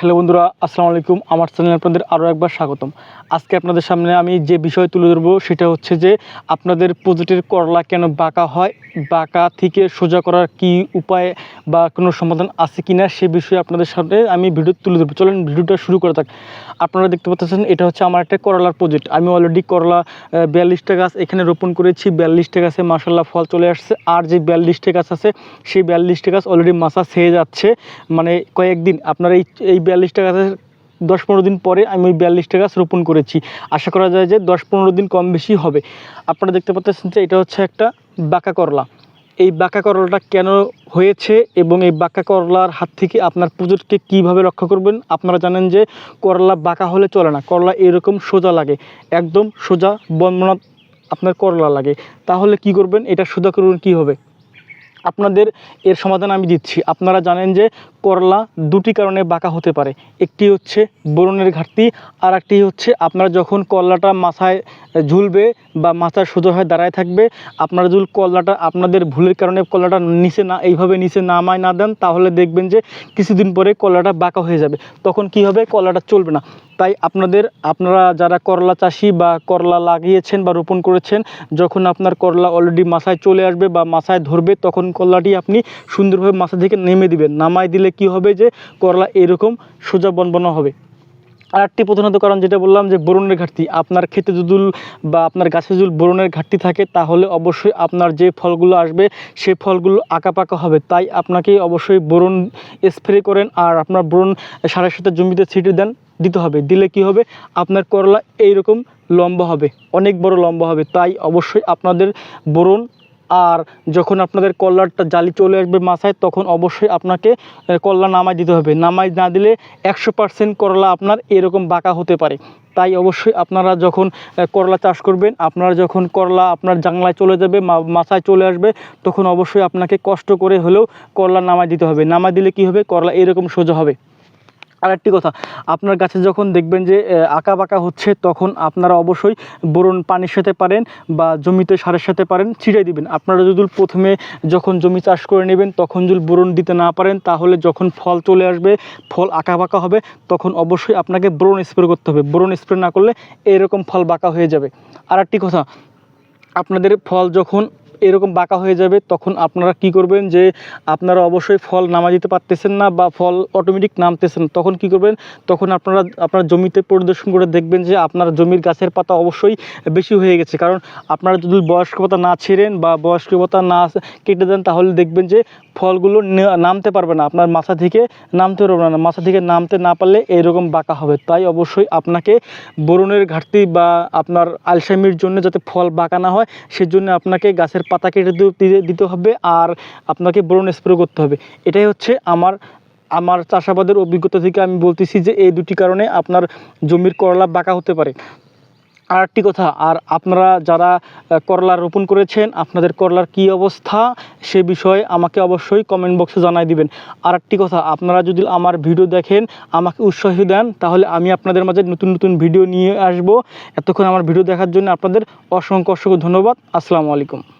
Hello বন্ধুরা, আসসালামু আলাইকুম। আমার চ্যানেলে আপনাদের আরও একবার স্বাগতম। আজকে আপনাদের সামনে আমি যে বিষয় তুলে ধরবো, সেটা হচ্ছে যে আপনাদের প্রজেক্টের করলা কেন বাঁকা হয়, বাঁকা থেকে সোজা করার কি উপায় বা কোনো সমাধান আছে কি না সে বিষয়ে আপনাদের সামনে আমি ভিডিও তুলে ধরবো। চলেন ভিডিওটা শুরু করা যাক। আপনারা দেখতে পাচ্ছেন, এটা হচ্ছে আমার একটা করলার প্রজেক্ট। আমি অলরেডি করলা বিয়াল্লিশটা গাছ এখানে রোপণ করেছি। বিয়াল্লিশটা গাছে মাসাল্লাহ ফল চলে আসছে। আর যে বিয়াল্লিশটা গাছ আছে, সেই বিয়াল্লিশটা গাছ অলরেডি মাসা ছেয়ে যাচ্ছে। মানে কয়েকদিন আপনারা এই এই বিয়াল্লিশটা গাছের দশ পনেরো দিন পরে আমি ওই বিয়াল্লিশটা গাছ রোপণ করেছি। আশা করা যায় যে দশ পনেরো দিন কম বেশি হবে। আপনারা দেখতে পাচ্ছেন যে এটা হচ্ছে একটা বাঁকা করলা। এই বাঁকা করলাটা কেন হয়েছে এবং এই বাঁকা করলার হাত থেকে আপনার পুজোকে কীভাবে রক্ষা করবেন? আপনারা জানেন যে করলা বাঁকা হলে চলে না, করলা এরকম সোজা লাগে, একদম সোজা বর্ণনা আপনার করলা লাগে। তাহলে কি করবেন? এটা সোজা করবেন কী হবে? আপনাদের এর সমাধান আমি দিচ্ছি। আপনারা জানেন যে করলা দুটি কারণে বাঁকা হতে পারে। একটি হচ্ছে বোরনের ঘাটতি আর একটি হচ্ছে আপনারা যখন করলাটা মাথায় ঝুলবে বা মাথায় সোজা হয়ে দাঁড়ায় থাকবে, আপনারা যদি করলাটা আপনাদের ভুলের কারণে কলাটা নিচে না, এইভাবে নিচে নামায় না দেন, তাহলে দেখবেন যে কিছুদিন পরে কলাটা বাঁকা হয়ে যাবে। তখন কি হবে? কলাটা চলবে না। তাই আপনাদের, আপনারা যারা করলা চাষি বা করলা লাগিয়েছেন বা রোপণ করেছেন, যখন আপনার করলা অলরেডি মাথায় চলে আসবে বা মাথায় ধরবে, তখন করলাটি আপনি সুন্দরভাবে মাথা থেকে নেমে দিবেন। নামায় দিলে কি হবে যে, করলা এরকম সোজা বনবনা হবে। আর একটি প্রধানত কারণ যেটা বললাম যে বোরনের ঘাটতি। আপনার ক্ষেতে যদি বা আপনার গাছে যদি বোরনের ঘাটতি থাকে, তাহলে অবশ্যই আপনার যে ফলগুলো আসবে সেই ফলগুলো আঁকাপাকা হবে। তাই আপনাকে অবশ্যই বোরন স্প্রে করেন আর আপনার বোরন সারের সাথে জমিতে ছিটে দেন, দিতে হবে। দিলে কি হবে? আপনার করলা এইরকম লম্বা হবে, অনেক বড় লম্বা হবে। তাই অবশ্যই আপনাদের বোরন আর যখন আপনাদের কল্লারটা জালি চলে আসবে মাথায়, তখন অবশ্যই আপনাকে কল্লা নামাই দিতে হবে। নামাই না দিলে একশো পার্সেন্ট করলা আপনার এরকম বাঁকা হতে পারে। তাই অবশ্যই আপনারা যখন করলা চাষ করবেন, আপনারা যখন করলা আপনার জাংলায় চলে যাবে মাথায় চলে আসবে, তখন অবশ্যই আপনাকে কষ্ট করে হলেও করলা নামাই দিতে হবে। নামাই দিলে কি হবে? করলা এরকম সোজা হবে। আর একটি কথা, আপনার গাছে যখন দেখবেন যে আঁকা বাঁকা হচ্ছে, তখন আপনারা অবশ্যই বোরন পানির সাথে পারেন বা জমিতে সারের সাথে পারেন ছিটিয়ে দিবেন। আপনারা যদি প্রথমে যখন জমি চাষ করে নেবেন, তখন যদি বোরন দিতে না পারেন, তাহলে যখন ফল চলে আসবে, ফল আঁকা বাঁকা হবে, তখন অবশ্যই আপনাকে বোরন স্প্রে করতে হবে। বোরন স্প্রে না করলে এরকম ফল বাঁকা হয়ে যাবে। আর একটি কথা, আপনাদের ফল যখন এরকম বাঁকা হয়ে যাবে, তখন আপনারা কি করবেন যে আপনারা অবশ্যই ফল নামা দিতে পারতেছেন না বা ফল অটোমেটিক নামতেছেন তখন কি করবেন? তখন আপনারা, আপনার জমিতে পরিদর্শন করে দেখবেন যে আপনার জমির গাছের পাতা অবশ্যই বেশি হয়ে গেছে। কারণ আপনারা যদি বয়স্ক পাতা না ছেড়েন বা বয়স্ক পাতা না কেটে দেন, তাহলে দেখবেন যে ফলগুলো নামতে পারবে না। আপনার মাথা থেকে নামতে পারবে না। মাথা থেকে নামতে না পারলে এরকম বাঁকা হবে। তাই অবশ্যই আপনাকে বোরনের ঘাটতি বা আপনার আলসামির জন্য যাতে ফল বাঁকা না হয়, সেজন্য আপনাকে গাছের পাতা কেটে দিতে- হবে আর আপনাকে বোরন স্প্রে করতে হবে। এটাই হচ্ছে আমার আমার চাষাবাদের অভিজ্ঞতা থেকে আমি বলতেছি যে এই দুটি কারণে আপনার জমির করলা বাঁকা হতে পারে। আর একটি কথা, আর আপনারা যারা করলা রোপণ করেছেন, আপনাদের করলার কি অবস্থা সে বিষয়ে আমাকে অবশ্যই কমেন্ট বক্সে জানাই দিবেন। আর একটি কথা, আপনারা যদি আমার ভিডিও দেখেন, আমাকে উৎসাহ দেন, তাহলে আমি আপনাদের মাঝে নতুন নতুন ভিডিও নিয়ে আসব। এতক্ষণ আমার ভিডিও দেখার জন্য আপনাদের অসংখ্য অসংখ্য ধন্যবাদ। আসসালামু আলাইকুম।